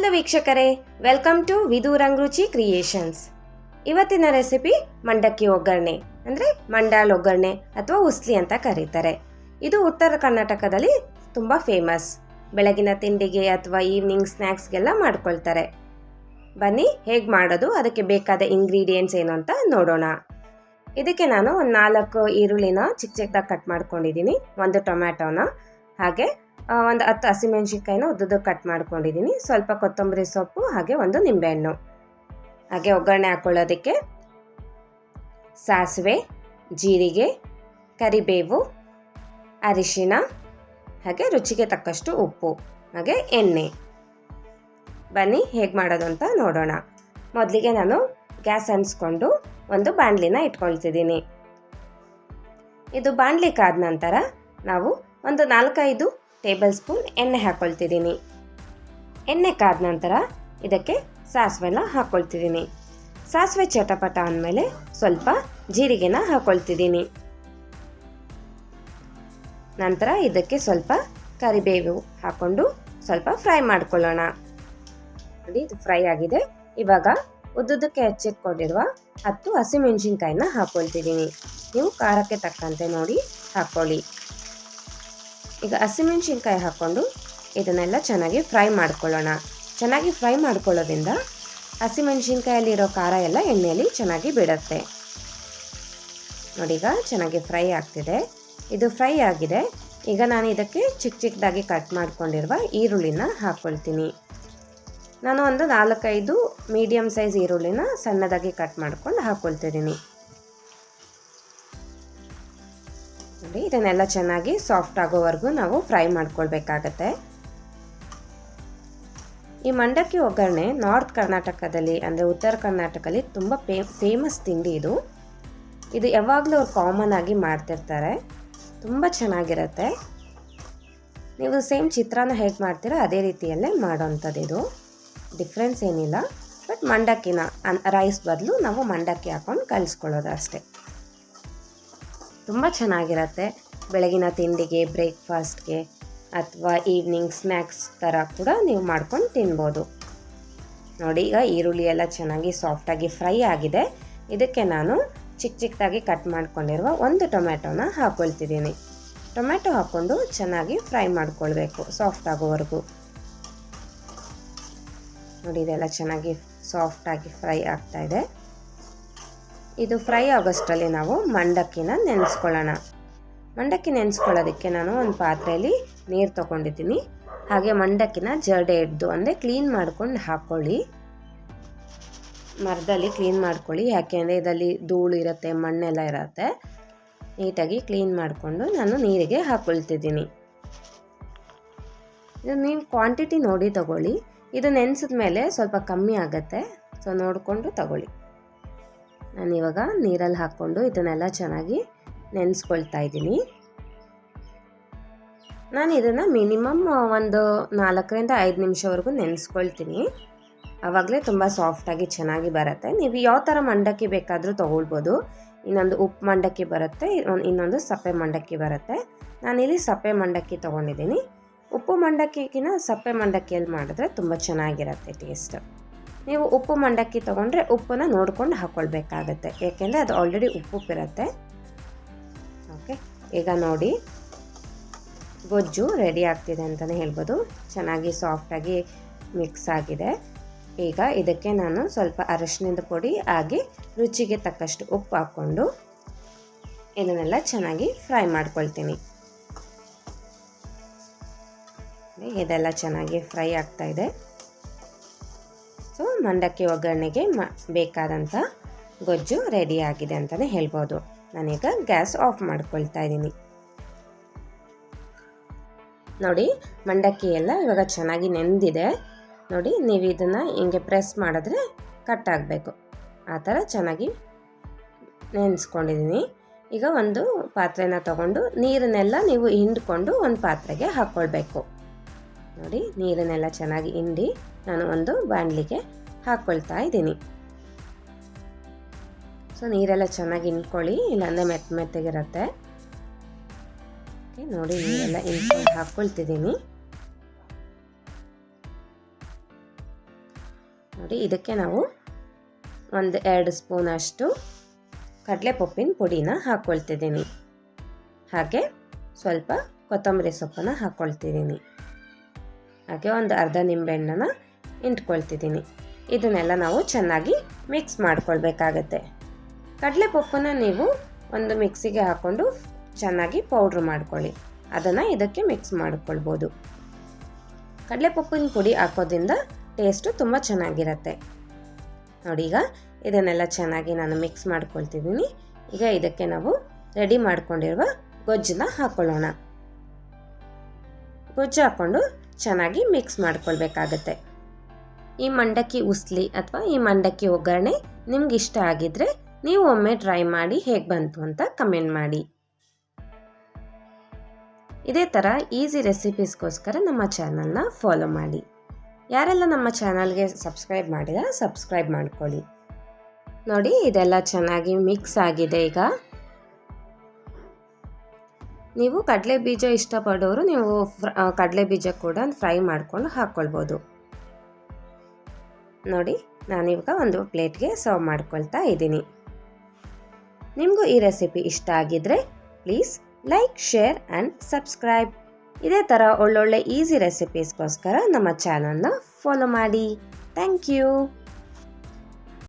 Hello ವೀಕ್ಷಕರೇ welcome to ವಿದೂರಂಗ್ ರುಚಿ creations ಇವತ್ತಿನ ರೆಸಿಪಿ ಮಂಡಕ್ಕಿ ಒಗ್ಗರಣೆ, ಅಂದರೆ ಮಂಡಾಲ್ ಒಗ್ಗರಣೆ ಅಥವಾ ಉಸ್ಲಿ ಅಂತ ಕರೀತಾರೆ. ಇದು ಉತ್ತರ ಕರ್ನಾಟಕದಲ್ಲಿ ತುಂಬ ಫೇಮಸ್ ಬೆಳಗಿನ ತಿಂಡಿಗೆ ಅಥವಾ ಈವ್ನಿಂಗ್ ಸ್ನ್ಯಾಕ್ಸ್ಗೆಲ್ಲ ಮಾಡ್ಕೊಳ್ತಾರೆ. ಬನ್ನಿ, ಹೇಗೆ ಮಾಡೋದು, ಅದಕ್ಕೆ ಬೇಕಾದ ಇಂಗ್ರೀಡಿಯೆಂಟ್ಸ್ ಏನು ಅಂತ ನೋಡೋಣ. ಇದಕ್ಕೆ ನಾನು ಒಂದು ನಾಲ್ಕು ಈರುಳ್ಳಿನ ಚಿಕ್ಕ ಚಿಕ್ಕದಾಗಿ ಕಟ್ ಮಾಡ್ಕೊಂಡಿದ್ದೀನಿ. ಒಂದು ಟೊಮ್ಯಾಟೋನ ಹಾಗೆ ಒಂದು ಹತ್ತು ಹಸಿಮೆಣ್ಸಿನ್ಕಾಯಿನ ಉದ್ದುದ್ದು ಕಟ್ ಮಾಡ್ಕೊಂಡಿದ್ದೀನಿ ಸ್ವಲ್ಪ ಕೊತ್ತಂಬರಿ ಸೊಪ್ಪು, ಹಾಗೆ ಒಂದು ನಿಂಬೆಹಣ್ಣು. ಹಾಗೆ ಒಗ್ಗರಣೆ ಹಾಕ್ಕೊಳ್ಳೋದಕ್ಕೆ ಸಾಸಿವೆ, ಜೀರಿಗೆ, ಕರಿಬೇವು, ಅರಿಶಿಣ, ಹಾಗೆ ರುಚಿಗೆ ತಕ್ಕಷ್ಟು ಉಪ್ಪು, ಹಾಗೆ ಎಣ್ಣೆ. ಬನ್ನಿ, ಹೇಗೆ ಮಾಡೋದು ಅಂತ ನೋಡೋಣ. ಮೊದಲಿಗೆ ನಾನು ಗ್ಯಾಸ್ ಅನ್ಸ್ಕೊಂಡು ಒಂದು ಬಾಣಲಿನ ಇಟ್ಕೊಳ್ತಿದ್ದೀನಿ ಇದು ಬಾಣಲಿ ಕಾದ ನಂತರ ನಾವು ಒಂದು ನಾಲ್ಕೈದು ಟೇಬಲ್ ಸ್ಪೂನ್ ಎಣ್ಣೆ ಹಾಕ್ಕೊಳ್ತಿದ್ದೀನಿ ಎಣ್ಣೆ ಕಾದ ನಂತರ ಇದಕ್ಕೆ ಸಾಸಿವೆನ ಹಾಕ್ಕೊಳ್ತಿದ್ದೀನಿ ಸಾಸಿವೆ ಚಟಪಟ ಅಂದಮೇಲೆ ಸ್ವಲ್ಪ ಜೀರಿಗೆನ ಹಾಕ್ಕೊಳ್ತಿದ್ದೀನಿ ನಂತರ ಇದಕ್ಕೆ ಸ್ವಲ್ಪ ಕರಿಬೇವು ಹಾಕ್ಕೊಂಡು ಸ್ವಲ್ಪ ಫ್ರೈ ಮಾಡ್ಕೊಳ್ಳೋಣ. ನೋಡಿ, ಇದು ಫ್ರೈ ಆಗಿದೆ. ಇವಾಗ ಉದ್ದುದಕ್ಕೆ ಹೆಚ್ಚಿಟ್ಕೊಂಡಿರುವ ಹತ್ತು ಹಸಿಮೆಣಸಿನ್ಕಾಯಿನ ಹಾಕ್ಕೊಳ್ತಿದ್ದೀನಿ ನೀವು ಖಾರಕ್ಕೆ ತಕ್ಕಂತೆ ನೋಡಿ ಹಾಕ್ಕೊಳ್ಳಿ. ಈಗ ಹಸಿಮೆಣಸಿನ್ಕಾಯಿ ಹಾಕ್ಕೊಂಡು ಇದನ್ನೆಲ್ಲ ಚೆನ್ನಾಗಿ ಫ್ರೈ ಮಾಡ್ಕೊಳ್ಳೋಣ. ಚೆನ್ನಾಗಿ ಫ್ರೈ ಮಾಡ್ಕೊಳ್ಳೋದ್ರಿಂದ ಹಸಿಮೆಣಸಿನ್ಕಾಯಲ್ಲಿರೋ ಖಾರ ಎಲ್ಲ ಎಣ್ಣೆಯಲ್ಲಿ ಚೆನ್ನಾಗಿ ಬಿಡುತ್ತೆ. ನೋಡೀಗ ಚೆನ್ನಾಗಿ ಫ್ರೈ ಆಗ್ತಿದೆ. ಇದು ಫ್ರೈ ಆಗಿದೆ. ಈಗ ನಾನು ಇದಕ್ಕೆ ಚಿಕ್ಕ ಚಿಕ್ಕದಾಗಿ ಕಟ್ ಮಾಡ್ಕೊಂಡಿರುವ ಈರುಳ್ಳಿನ ಹಾಕ್ಕೊಳ್ತೀನಿ. ನಾನು ಒಂದು ನಾಲ್ಕೈದು ಮೀಡಿಯಮ್ ಸೈಜ್ ಈರುಳ್ಳಿನ ಸಣ್ಣದಾಗಿ ಕಟ್ ಮಾಡ್ಕೊಂಡು ಹಾಕ್ಕೊಳ್ತಿದ್ದೀನಿ. ನೋಡಿ ಇದನ್ನೆಲ್ಲ ಚೆನ್ನಾಗಿ ಸಾಫ್ಟ್ ಆಗೋವರೆಗೂ ನಾವು ಫ್ರೈ ಮಾಡ್ಕೊಳ್ಬೇಕಾಗತ್ತೆ. ಈ ಮಂಡಕ್ಕಿ ಒಗ್ಗರಣೆ ನಾರ್ತ್ ಕರ್ನಾಟಕದಲ್ಲಿ, ಅಂದರೆ ಉತ್ತರ ಕರ್ನಾಟಕದಲ್ಲಿ ತುಂಬ ಫೇ ಫೇಮಸ್ ತಿಂಡಿ ಇದು. ಇದು ಯಾವಾಗಲೂ ಅವ್ರು ಕಾಮನ್ ಆಗಿ ಮಾಡ್ತಿರ್ತಾರೆ. ತುಂಬ ಚೆನ್ನಾಗಿರುತ್ತೆ. ನೀವು ಸೇಮ್ ಚಿತ್ರಾನ್ನ ಹೇಗೆ ಮಾಡ್ತೀರೋ ಅದೇ ರೀತಿಯಲ್ಲೇ ಮಾಡೋವಂಥದ್ದು ಇದು. ಡಿಫ್ರೆನ್ಸ್ ಏನಿಲ್ಲ. ಬಟ್ ಮಂಡಕ್ಕಿನ ರೈಸ್ ಬದಲು ನಾವು ಮಂಡಕ್ಕಿ ಹಾಕೊಂಡು ಕಲಿಸ್ಕೊಳ್ಳೋದು ಅಷ್ಟೇ. ತುಂಬ ಚೆನ್ನಾಗಿರತ್ತೆ. ಬೆಳಗಿನ ತಿಂಡಿಗೆ, ಬ್ರೇಕ್ಫಾಸ್ಟ್ಗೆ ಅಥವಾ ಈವ್ನಿಂಗ್ ಸ್ನ್ಯಾಕ್ಸ್ ಥರ ಕೂಡ ನೀವು ಮಾಡ್ಕೊಂಡು ತಿನ್ಬೋದು. ನೋಡಿ, ಈಗ ಈರುಳ್ಳಿ ಎಲ್ಲ ಚೆನ್ನಾಗಿ ಸಾಫ್ಟಾಗಿ ಫ್ರೈ ಆಗಿದೆ. ಇದಕ್ಕೆ ನಾನು ಚಿಕ್ಕ ಚಿಕ್ಕದಾಗಿ ಕಟ್ ಮಾಡ್ಕೊಂಡಿರುವ ಒಂದು ಟೊಮ್ಯಾಟೊನ ಹಾಕ್ಕೊಳ್ತಿದ್ದೀನಿ ಟೊಮ್ಯಾಟೊ ಹಾಕ್ಕೊಂಡು ಚೆನ್ನಾಗಿ ಫ್ರೈ ಮಾಡ್ಕೊಳ್ಬೇಕು ಸಾಫ್ಟ್ ಆಗೋವರೆಗೂ. ನೋಡಿ, ಇದೆಲ್ಲ ಚೆನ್ನಾಗಿ ಸಾಫ್ಟಾಗಿ ಫ್ರೈ ಆಗ್ತಾ ಇದೆ ಫ್ರೈ ಆಗೋಷ್ಟರಲ್ಲಿ ನಾವು ಮಂಡಕ್ಕಿನ ನೆನೆಸ್ಕೊಳ್ಳೋಣ. ಮಂಡಕ್ಕಿ ನೆನೆಸ್ಕೊಳ್ಳೋದಕ್ಕೆ ನಾನು ಒಂದು ಪಾತ್ರೆಯಲ್ಲಿ ನೀರು ತೊಗೊಂಡಿದ್ದೀನಿ. ಹಾಗೆ ಮಂಡಕ್ಕಿನ ಜಡೆ ಹಿಡ್ದು, ಅಂದರೆ ಕ್ಲೀನ್ ಮಾಡ್ಕೊಂಡು ಹಾಕ್ಕೊಳ್ಳಿ ಮರದಲ್ಲಿ ಕ್ಲೀನ್ ಮಾಡ್ಕೊಳ್ಳಿ. ಯಾಕೆಂದರೆ ಇದರಲ್ಲಿ ಧೂಳು ಇರುತ್ತೆ, ಮಣ್ಣೆಲ್ಲ ಇರುತ್ತೆ. ನೀಟಾಗಿ ಕ್ಲೀನ್ ಮಾಡಿಕೊಂಡು ನಾನು ನೀರಿಗೆ ಹಾಕ್ಕೊಳ್ತಿದ್ದೀನಿ ಇದು ನೀವು ಕ್ವಾಂಟಿಟಿ ನೋಡಿ ತಗೊಳ್ಳಿ. ಇದು ನೆನೆಸಿದ ಮೇಲೆ ಸ್ವಲ್ಪ ಕಮ್ಮಿ ಆಗುತ್ತೆ. ಸೊ ನೋಡಿಕೊಂಡು ತಗೊಳ್ಳಿ. ನಾನು ಇವಾಗ ನೀರಲ್ಲಿ ಹಾಕ್ಕೊಂಡು ಇದನ್ನೆಲ್ಲ ಚೆನ್ನಾಗಿ ನೆನೆಸ್ಕೊಳ್ತಾ ಇದ್ದೀನಿ. ನಾನು ಇದನ್ನು ಮಿನಿಮಮ್ ಒಂದು ನಾಲ್ಕರಿಂದ ಐದು ನಿಮಿಷವರೆಗೂ ನೆನೆಸ್ಕೊಳ್ತೀನಿ. ಆವಾಗಲೇ ತುಂಬ ಸಾಫ್ಟಾಗಿ ಚೆನ್ನಾಗಿ ಬರುತ್ತೆ. ನೀವು ಯಾವ ಥರ ಮಂಡಕ್ಕಿ ಬೇಕಾದರೂ ತೊಗೊಳ್ಬೋದು. ಇನ್ನೊಂದು ಉಪ್ಪು ಮಂಡಕ್ಕಿ ಬರುತ್ತೆ ಇನ್- ಇನ್ನೊಂದು ಸಪ್ಪೆ ಮಂಡಕ್ಕಿ ಬರುತ್ತೆ. ನಾನಿಲ್ಲಿ ಸಪ್ಪೆ ಮಂಡಕ್ಕಿ ತೊಗೊಂಡಿದ್ದೀನಿ. ಉಪ್ಪು ಮಂಡಕ್ಕಿಗಿನ ಸಪ್ಪೆ ಮಂಡಕ್ಕಿಯಲ್ಲಿ ಮಾಡಿದ್ರೆ ತುಂಬ ಚೆನ್ನಾಗಿರುತ್ತೆ ಟೇಸ್ಟ್ ನೀವು ಉಪ್ಪು ಮಂಡಕ್ಕಿ ತೊಗೊಂಡ್ರೆ ಉಪ್ಪನ್ನು ನೋಡ್ಕೊಂಡು ಹಾಕ್ಕೊಳ್ಬೇಕಾಗತ್ತೆ ಏಕೆಂದರೆ ಅದು ಆಲ್ರೆಡಿ ಉಪ್ಪುಪ್ಪಿರುತ್ತೆ ಓಕೆ ಈಗ ನೋಡಿ. ಗೊಜ್ಜು ರೆಡಿ ಆಗ್ತಿದೆ ಅಂತಲೇ ಹೇಳ್ಬೋದು. ಚೆನ್ನಾಗಿ ಸಾಫ್ಟಾಗಿ ಮಿಕ್ಸ್ ಆಗಿದೆ. ಈಗ ಇದಕ್ಕೆ ನಾನು ಸ್ವಲ್ಪ ಅರಶಿನದ ಪುಡಿ ಹಾಗೆ ರುಚಿಗೆ ತಕ್ಕಷ್ಟು ಉಪ್ಪು ಹಾಕ್ಕೊಂಡು ಇದನ್ನೆಲ್ಲ ಚೆನ್ನಾಗಿ ಫ್ರೈ ಮಾಡ್ಕೊಳ್ತೀನಿ. ಇದೆಲ್ಲ ಚೆನ್ನಾಗಿ ಫ್ರೈ ಆಗ್ತಾ ಇದೆ. ಸೊ ಮಂಡಕ್ಕಿ ಒಗ್ಗರಣೆಗೆ ಮ ಬೇಕಾದಂಥ ಗೊಜ್ಜು ರೆಡಿ ಆಗಿದೆ ಅಂತಲೇ ಹೇಳ್ಬೋದು. ನಾನೀಗ ಗ್ಯಾಸ್ ಆಫ್ ಮಾಡ್ಕೊಳ್ತಾ ಇದ್ದೀನಿ. ನೋಡಿ, ಮಂಡಕ್ಕಿ ಎಲ್ಲ ಇವಾಗ ಚೆನ್ನಾಗಿ ನೆಂದಿದೆ. ನೋಡಿ, ನೀವು ಇದನ್ನು ಹಿಂಗೆ ಪ್ರೆಸ್ ಮಾಡಿದ್ರೆ ಕಟ್ ಆಗಬೇಕು. ಆ ಥರ ಚೆನ್ನಾಗಿ ನೆನೆಸ್ಕೊಂಡಿದ್ದೀನಿ. ಈಗ ಒಂದು ಪಾತ್ರೆನ ತಗೊಂಡು ನೀರನ್ನೆಲ್ಲ ನೀವು ಹಿಂಡ್ಕೊಂಡು ಒಂದು ಪಾತ್ರೆಗೆ ಹಾಕ್ಕೊಳ್ಬೇಕು ನೋಡಿ, ನೀರನ್ನೆಲ್ಲ ಚೆನ್ನಾಗಿ ಹಿಂಡಿ ನಾನು ಒಂದು ಬಾಣಲಿಗೆ ಹಾಕ್ಕೊಳ್ತಾ ಇದ್ದೀನಿ. ಸೊ, ನೀರೆಲ್ಲ ಚೆನ್ನಾಗಿ ಇನ್ಕೊಳ್ಳಿ ಇಲ್ಲಾಂದರೆ ಮೆತ್ತ ಮೆತ್ತಗಿರುತ್ತೆ. ನೋಡಿ, ನೀರೆಲ್ಲ ಇನ್ಕೊಂಡು ಹಾಕ್ಕೊಳ್ತಿದ್ದೀನಿ ನೋಡಿ, ಇದಕ್ಕೆ ನಾವು ಒಂದು ಎರಡು ಸ್ಪೂನಷ್ಟು ಕಡಲೆಪಪ್ಪಿನ ಪುಡಿನ ಹಾಕ್ಕೊಳ್ತಿದ್ದೀನಿ ಹಾಗೆ ಸ್ವಲ್ಪ ಕೊತ್ತಂಬರಿ ಸೊಪ್ಪನ್ನು ಹಾಕ್ಕೊಳ್ತಿದ್ದೀನಿ ಹಾಗೆ ಒಂದು ಅರ್ಧ ನಿಂಬೆಹಣ್ಣನ್ನು ಇಂಟ್ಕೊಳ್ತಿದ್ದೀನಿ ಇದನ್ನೆಲ್ಲ ನಾವು ಚೆನ್ನಾಗಿ ಮಿಕ್ಸ್ ಮಾಡ್ಕೊಳ್ಬೇಕಾಗತ್ತೆ. ಕಡಲೆಪಪ್ಪನ್ನ ನೀವು ಒಂದು ಮಿಕ್ಸಿಗೆ ಹಾಕ್ಕೊಂಡು ಚೆನ್ನಾಗಿ ಪೌಡ್ರ್ ಮಾಡ್ಕೊಳ್ಳಿ. ಅದನ್ನು ಇದಕ್ಕೆ ಮಿಕ್ಸ್ ಮಾಡ್ಕೊಳ್ಬೋದು. ಕಡಲೆಪಪ್ಪಿನ ಪುಡಿ ಹಾಕೋದ್ರಿಂದ ಟೇಸ್ಟು ತುಂಬ ಚೆನ್ನಾಗಿರುತ್ತೆ. ನೋಡಿ ಈಗ ಇದನ್ನೆಲ್ಲ ಚೆನ್ನಾಗಿ ನಾನು ಮಿಕ್ಸ್ ಮಾಡ್ಕೊಳ್ತಿದ್ದೀನಿ. ಈಗ ಇದಕ್ಕೆ ನಾವು ರೆಡಿ ಮಾಡ್ಕೊಂಡಿರುವ ಗೊಜ್ಜನ್ನ ಹಾಕ್ಕೊಳ್ಳೋಣ ಗೊಜ್ಜು ಹಾಕ್ಕೊಂಡು ಚೆನ್ನಾಗಿ ಮಿಕ್ಸ್ ಮಾಡ್ಕೊಳ್ಬೇಕಾಗತ್ತೆ. ಈ ಮಂಡಕ್ಕಿ ಉಸ್ಲಿ ಅಥವಾ ಈ ಮಂಡಕ್ಕಿ ಒಗ್ಗರಣೆ ನಿಮ್ಗೆ ಇಷ್ಟ ಆಗಿದ್ರೆ ನೀವು ಒಮ್ಮೆ ಟ್ರೈ ಮಾಡಿ ಹೇಗೆ ಬಂತು ಅಂತ ಕಮೆಂಟ್ ಮಾಡಿ. ಇದೇ ಥರ ಈಸಿ ರೆಸಿಪೀಸ್ಗೋಸ್ಕರ ನಮ್ಮ ಚಾನಲ್ನ ಫಾಲೋ ಮಾಡಿ. ಯಾರೆಲ್ಲ ನಮ್ಮ ಚಾನಲ್ಗೆ ಸಬ್ಸ್ಕ್ರೈಬ್ ಮಾಡಿದ ಸಬ್ಸ್ಕ್ರೈಬ್ ಮಾಡ್ಕೊಳ್ಳಿ. ನೋಡಿ, ಇದೆಲ್ಲ ಚೆನ್ನಾಗಿ ಮಿಕ್ಸ್ ಆಗಿದೆ ಈಗ. ನೀವು ಕಡಲೆ ಬೀಜ ಇಷ್ಟಪಡೋರು ನೀವು ಕಡಲೆ ಬೀಜ ಕೂಡ ಫ್ರೈ ಮಾಡ್ಕೊಂಡು ಹಾಕ್ಕೊಳ್ಬೋದು. ನೋಡಿ, ನಾನಿವಾಗ ಒಂದು ಪ್ಲೇಟ್ಗೆ ಸರ್ವ್ ಮಾಡ್ಕೊಳ್ತಾ ಇದ್ದೀನಿ. ನಿಮಗೂ ಈ ರೆಸಿಪಿ ಇಷ್ಟ ಆಗಿದ್ರೆ please like, share and subscribe. ಇದೇ ಥರ ಒಳ್ಳೊಳ್ಳೆ ಈಸಿ ರೆಸಿಪೀಸ್ಗೋಸ್ಕರ ನಮ್ಮ ಚಾನಲ್ನ ಫಾಲೋ ಮಾಡಿ. Thank you.